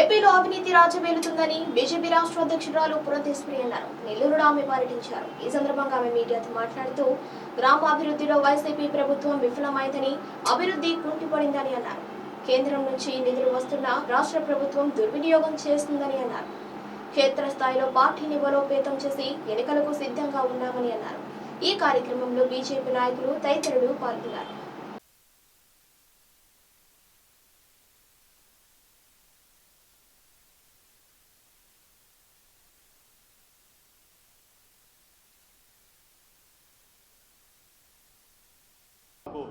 ఏపీలో అవినీతి రాజవేలుతుందని బీజేపీ రాష్ట్ర అధ్యక్షురాలు పురంధేశ్వరి అన్నారు. నెల్లూరులో ఆమె పర్యటించారు ఈ సందర్భంగా ఆమె మీడియాతో మాట్లాడుతూ గ్రామాభివృద్ధిలో వైసీపీ ప్రభుత్వం విఫలమైందని అభివృద్ధి కుంటిపడిందని అన్నారు. కేంద్రం నుంచి నిధులు వస్తున్నా రాష్ట్ర ప్రభుత్వం దుర్వినియోగం చేస్తుందని అన్నారు. క్షేత్రస్థాయిలో పార్టీని బలోపేతం చేసి ఎన్నికలకు సిద్ధంగా ఉన్నామని అన్నారు. ఈ కార్యక్రమంలో బీజేపీ నాయకులు తదితరులు పాల్గొన్నారు.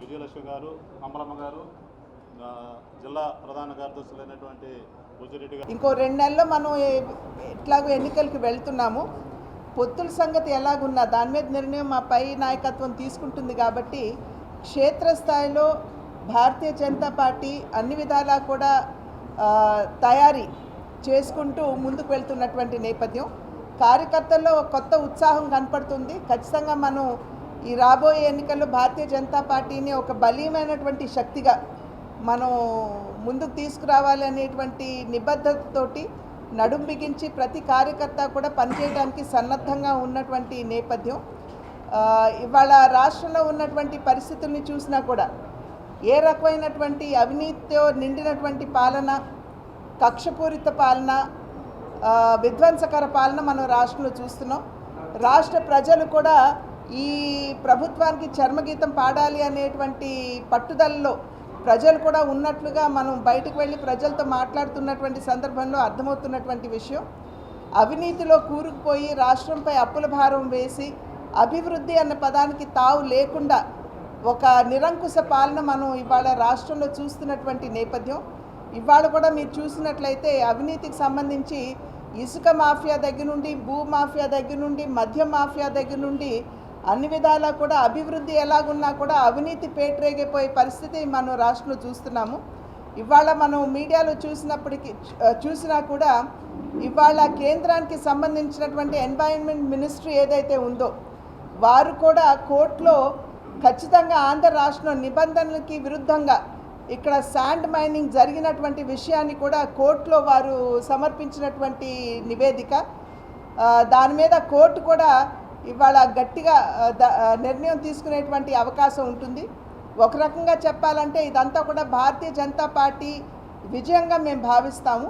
విజయలక్ష్మి గారు అమలమ్మ గారు జిల్లా ప్రధాన కార్యదర్శులైనటువంటి గారు. ఇంకో రెండు నెలల్లో మనం ఎట్లాగో ఎన్నికలకి వెళ్తున్నాము. పొత్తుల సంగతి ఎలాగున్నా దాని మీద నిర్ణయం మా పై నాయకత్వం తీసుకుంటుంది కాబట్టి క్షేత్రస్థాయిలో భారతీయ జనతా పార్టీ అన్ని విధాలా కూడా తయారీ చేసుకుంటూ ముందుకు వెళ్తున్నటువంటి నేపథ్యం. కార్యకర్తల్లో కొత్త ఉత్సాహం కనపడుతుంది. ఖచ్చితంగా మనం ఈ రాబోయే ఎన్నికల్లో భారతీయ జనతా పార్టీని ఒక బలీయమైనటువంటి శక్తిగా మనం ముందుకు తీసుకురావాలి అనేటువంటి నిబద్ధతతోటి నడుం బిగించి ప్రతి కార్యకర్త కూడా పనిచేయడానికి సన్నద్ధంగా ఉన్నటువంటి నేపథ్యం. ఇవాళ రాష్ట్రంలో ఉన్నటువంటి పరిస్థితుల్ని చూసినా కూడా ఏ రకమైనటువంటి అవినీతితో నిండినటువంటి పాలన కక్షపూరిత పాలన విధ్వంసకర పాలన మనం రాష్ట్రంలో చూస్తున్నాం. రాష్ట్ర ప్రజలు కూడా ఈ ప్రభుత్వానికి చర్మగీతం పాడాలి అనేటువంటి పట్టుదలలో ప్రజలు కూడా ఉన్నట్లుగా మనం బయటకు వెళ్ళి ప్రజలతో మాట్లాడుతున్నటువంటి సందర్భంలో అర్థమవుతున్నటువంటి విషయం. అవినీతిలో కూరుకుపోయి రాష్ట్రంపై అప్పుల భారం వేసి అభివృద్ధి అన్న పదానికి తావు లేకుండా ఒక నిరంకుశ పాలన మనం ఇవాళ రాష్ట్రంలో చూస్తున్నటువంటి నేపథ్యం. ఇవాళ కూడా మీరు చూసినట్లయితే అవినీతికి సంబంధించి ఇసుక మాఫియా దగ్గర నుండి భూ మాఫియా దగ్గర నుండి మద్యం మాఫియా దగ్గర నుండి అన్ని విధాలా కూడా అభివృద్ధి ఎలాగున్నా కూడా అవినీతి పేటరేగిపోయే పరిస్థితి మనం రాష్ట్రంలో చూస్తున్నాము. ఇవాళ మనం మీడియాలో చూసినప్పటికీ చూసినా కూడా ఇవాళ కేంద్రానికి సంబంధించినటువంటి ఎన్వైరన్మెంట్ మినిస్ట్రీ ఏదైతే ఉందో వారు కూడా కోర్టులో ఖచ్చితంగా ఆంధ్ర రాష్ట్రం నిబంధనలకి విరుద్ధంగా ఇక్కడ శాండ్ మైనింగ్ జరిగినటువంటి విషయాన్ని కూడా కోర్టులో వారు సమర్పించినటువంటి నివేదిక. దాని మీద కోర్టు కూడా ఇవాళ గట్టిగా నిర్ణయం తీసుకునేటువంటి అవకాశం ఉంటుంది. ఒక రకంగా చెప్పాలంటే ఇదంతా కూడా భారతీయ జనతా పార్టీ విజయంగా మేము భావిస్తాము.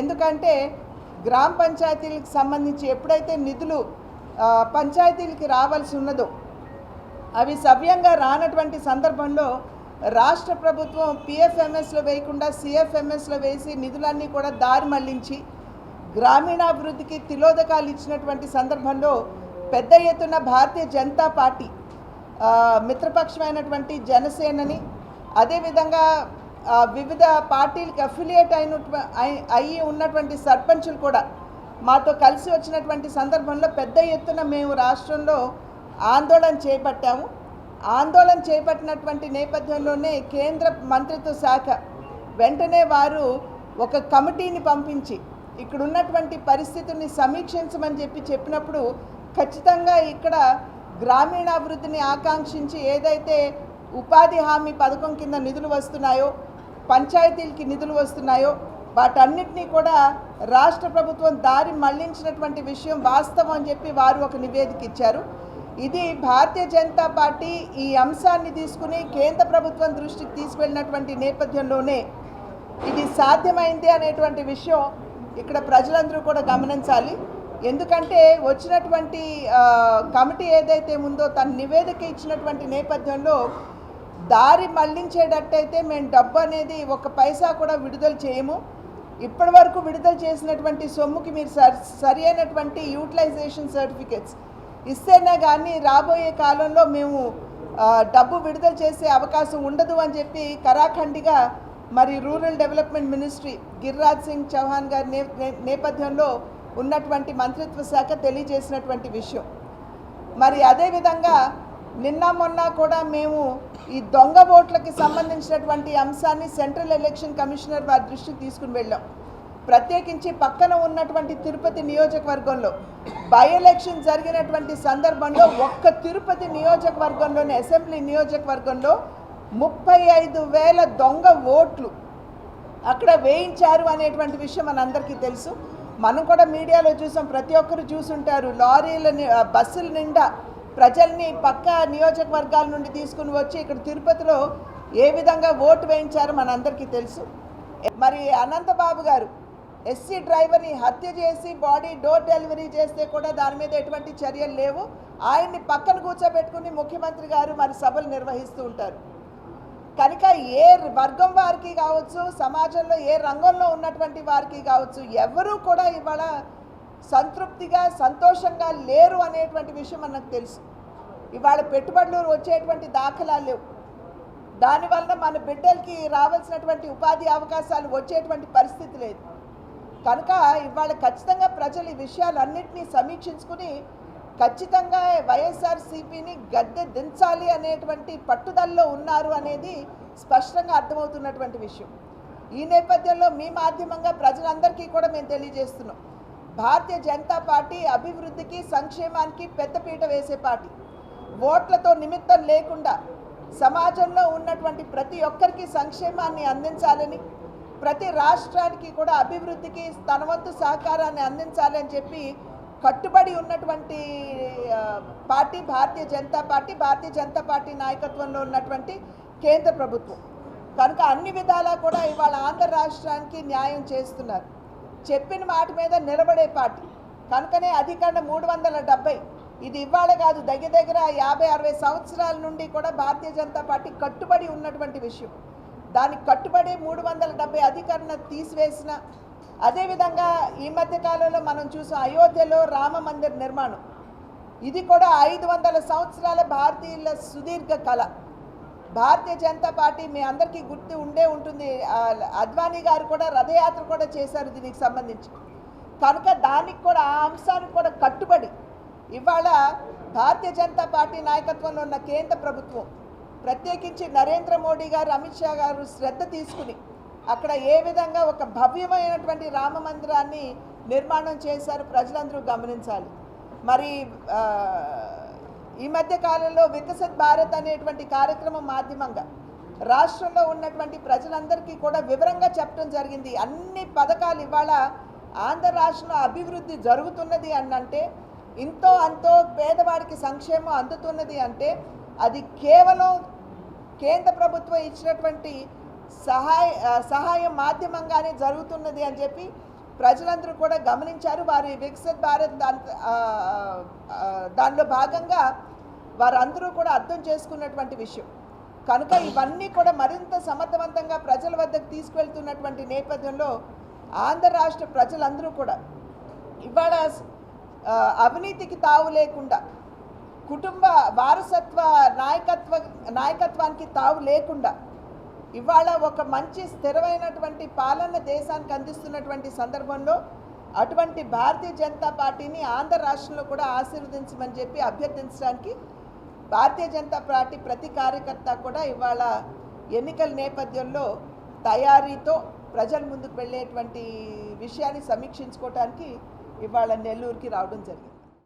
ఎందుకంటే గ్రామ పంచాయతీలకు సంబంధించి ఎప్పుడైతే నిధులు పంచాయతీలకి రావాల్సి ఉన్నదో అవి సవ్యంగా రానటువంటి సందర్భంలో రాష్ట్ర ప్రభుత్వం పిఎఫ్ఎంఎస్లో వేయకుండా సిఎఫ్ఎంఎస్లో వేసి నిధులన్నీ కూడా దారి మళ్ళించి గ్రామీణాభివృద్ధికి తిలోదకాలు ఇచ్చినటువంటి సందర్భంలో పెద్ద ఎత్తున భారతీయ జనతా పార్టీ మిత్రపక్షమైనటువంటి జనసేనని అదేవిధంగా వివిధ పార్టీలకు అఫిలియేట్ అయిన అయ్యి ఉన్నటువంటి సర్పంచులు కూడా మాతో కలిసి వచ్చినటువంటి సందర్భంలో పెద్ద ఎత్తున మేము రాష్ట్రంలో ఆందోళన చేపట్టాము. ఆందోళన చేపట్టినటువంటి నేపథ్యంలోనే కేంద్ర మంత్రిత్వ శాఖ వెంటనే వారు ఒక కమిటీని పంపించి ఇక్కడ ఉన్నటువంటి సమీక్షించమని చెప్పి చెప్పినప్పుడు ఖచ్చితంగా ఇక్కడ గ్రామీణాభివృద్ధిని ఆకాంక్షించి ఏదైతే ఉపాధి హామీ పథకం కింద నిధులు వస్తున్నాయో పంచాయతీలకి నిధులు వస్తున్నాయో వాటన్నిటినీ కూడా రాష్ట్ర ప్రభుత్వం దారి మళ్ళించినటువంటి విషయం వాస్తవం అని చెప్పి వారు ఒక నివేదిక ఇచ్చారు. ఇది భారతీయ జనతా పార్టీ ఈ అంశాన్ని తీసుకుని కేంద్ర ప్రభుత్వం దృష్టికి తీసుకెళ్ళినటువంటి నేపథ్యంలోనే ఇది సాధ్యమైంది అనేటువంటి విషయం ఇక్కడ ప్రజలందరూ కూడా గమనించాలి. ఎందుకంటే వచ్చినటువంటి కమిటీ ఏదైతే ఉందో తన నివేదిక ఇచ్చినటువంటి నేపథ్యంలో దారి మళ్ళించేటట్టయితే మేము డబ్బు అనేది ఒక పైసా కూడా విడుదల చేయము. ఇప్పటి వరకు విడుదల చేసినటువంటి సొమ్ముకి మీరు సరి సరి అయినటువంటి యూటిలైజేషన్ సర్టిఫికెట్స్ ఇస్తేనే కానీ రాబోయే కాలంలో మేము డబ్బు విడుదల చేసే అవకాశం ఉండదు అని చెప్పి కరాఖండిగా మరి rural development ministry Giriraj Singh Chouhan గారి నే నే- నేపథ్యంలో ఉన్నటువంటి మంత్రిత్వ శాఖ తెలియజేసినటువంటి విషయం. మరి అదేవిధంగా నిన్న మొన్న కూడా మేము ఈ దొంగ ఓట్లకి సంబంధించినటువంటి అంశాన్ని సెంట్రల్ ఎలక్షన్ కమిషనర్ వారి దృష్టికి తీసుకుని వెళ్ళాం. ప్రత్యేకించి పక్కన ఉన్నటువంటి తిరుపతి నియోజకవర్గంలో బై ఎలక్షన్ జరిగినటువంటి సందర్భంలో ఒక్క తిరుపతి నియోజకవర్గంలోని అసెంబ్లీ నియోజకవర్గంలో ముప్పై ఐదు వేల దొంగ ఓట్లు అక్కడ వేయించారు అనేటువంటి విషయం మనందరికీ తెలుసు. మనం కూడా మీడియాలో చూసాం ప్రతి ఒక్కరు చూసుంటారు. లారీల ని- బస్సుల నిండా ప్రజల్ని పక్క నియోజకవర్గాల నుండి తీసుకుని వచ్చి ఇక్కడ తిరుపతిలో ఏ విధంగా ఓటు వేయించారో మనందరికీ తెలుసు. మరి అనంతబాబు గారు ఎస్సీ డ్రైవర్ని హత్య చేసి బాడీ డోర్ డెలివరీ చేస్తే కూడా దాని మీద ఎటువంటి చర్యలు లేవు. ఆయన్ని పక్కన కూర్చోబెట్టుకుని ముఖ్యమంత్రి గారు మరి సభలు నిర్వహిస్తూ ఉంటారు. కనుక ఏ వర్గం వారికి కావచ్చు సమాజంలో ఏ రంగంలో ఉన్నటువంటి వారికి కావచ్చు ఎవరూ కూడా ఇవాళ సంతృప్తిగా సంతోషంగా లేరు అనేటువంటి విషయం మనకు తెలుసు. ఇవాళ పెట్టుబడులు వచ్చేటువంటి దాఖలాలు లేవు. దానివల్ల మన బిడ్డలకి రావాల్సినటువంటి ఉపాధి అవకాశాలు వచ్చేటువంటి పరిస్థితి లేదు. కనుక ఇవాళ ఖచ్చితంగా ప్రజలు ఈ విషయాలన్నింటినీ సమీక్షించుకుని ఖచ్చితంగా వైఎస్ఆర్సీపీని గద్దె దించాలి అనేటువంటి పట్టుదలలో ఉన్నారు అనేది స్పష్టంగా అర్థమవుతున్నటువంటి విషయం. ఈ నేపథ్యంలో మీ మాధ్యమంగా ప్రజలందరికీ కూడా మేము తెలియజేస్తున్నాం. భారతీయ జనతా పార్టీ అభివృద్ధికి సంక్షేమానికి పెద్దపీట వేసే పార్టీ. ఓట్లతో నిమిత్తం లేకుండా సమాజంలో ఉన్నటువంటి ప్రతి ఒక్కరికి సంక్షేమాన్ని అందించాలని ప్రతి రాష్ట్రానికి కూడా అభివృద్ధికి తన వంతు సహకారాన్ని అందించాలని చెప్పి కట్టుబడి ఉన్నటువంటి party Bharatiya Janata party Bharatiya Janata party నాయకత్వంలో ఉన్నటువంటి కేంద్ర ప్రభుత్వం. కనుక అన్ని విధాలా కూడా ఇవాళ ఆంధ్ర రాష్ట్రానికి న్యాయం చేస్తున్నారు. చెప్పిన మాట మీద నిలబడే పార్టీ. కనుకనే అధికారం మూడు వందల డెబ్బై. ఇది ఇవాళ కాదు దగ్గర దగ్గర యాభై అరవై సంవత్సరాల నుండి కూడా భారతీయ జనతా పార్టీ కట్టుబడి ఉన్నటువంటి విషయం. దానికి కట్టుబడి మూడు వందల డెబ్బై అధికరణ తీసివేసిన అదేవిధంగా ఈ మధ్య కాలంలో మనం చూసాం అయోధ్యలో రామ మందిర్ నిర్మాణం. ఇది కూడా ఐదు వందల సంవత్సరాల భారతీయుల సుదీర్ఘ కళ. భారతీయ జనతా పార్టీ మీ అందరికీ గుర్తు ఉండే ఉంటుంది. అద్వానీ గారు కూడా రథయాత్ర కూడా చేశారు దీనికి సంబంధించి. కనుక దానికి కూడా ఆ అంశానికి కూడా కట్టుబడి ఇవాళ భారతీయ జనతా పార్టీ నాయకత్వంలో ఉన్న కేంద్ర ప్రభుత్వం ప్రత్యేకించి నరేంద్ర మోడీ గారు అమిత్ షా గారు శ్రద్ధ తీసుకుని అక్కడ ఏ విధంగా ఒక భవ్యమైనటువంటి రామ మందిరాన్ని నిర్మాణం చేశారు ప్రజలందరూ గమనించాలి. మరి ఈ మధ్య కాలంలో వికసిత్ భారత్ అనేటువంటి కార్యక్రమం మాధ్యమంగా రాష్ట్రంలో ఉన్నటువంటి ప్రజలందరికీ కూడా వివరంగా చెప్పడం జరిగింది. అన్ని పథకాలు ఇవాళ ఆంధ్ర రాష్ట్రంలో అభివృద్ధి జరుగుతున్నది అని అంటే ఇంతో అంతో పేదవాడికి సంక్షేమం అందుతున్నది అంటే అది కేవలం కేంద్ర ప్రభుత్వం ఇచ్చినటువంటి సహాయ సహాయం మాధ్యమంగానే జరుగుతున్నది అని చెప్పి ప్రజలందరూ కూడా గమనించారు. వారి వికసిత్ భారత్ దానిలో భాగంగా వారందరూ కూడా అర్థం చేసుకున్నటువంటి విషయం. కనుక ఇవన్నీ కూడా మరింత సమర్థవంతంగా ప్రజల వద్దకు తీసుకెళ్తున్నటువంటి నేపథ్యంలో ఆంధ్ర రాష్ట్ర ప్రజలందరూ కూడా ఇవాళ అవినీతికి తావు లేకుండా కుటుంబ వారసత్వ నాయకత్వ నాయకత్వానికి తావు లేకుండా ఇవాళ ఒక మంచి స్థిరమైనటువంటి పాలన దేశానికి అందిస్తున్నటువంటి సందర్భంలో అటువంటి భారతీయ జనతా పార్టీని ఆంధ్ర రాష్ట్రంలో కూడా ఆశీర్వదించమని చెప్పి అభ్యర్థించడానికి భారతీయ జనతా పార్టీ ప్రతి కార్యకర్త కూడా ఇవాళ ఎన్నికల నేపథ్యంలో తయారీతో ప్రజల ముందుకు వెళ్ళేటువంటి విషయాన్ని సమీక్షించుకోవడానికి ఇవాళ నెల్లూరుకి రావడం జరిగింది.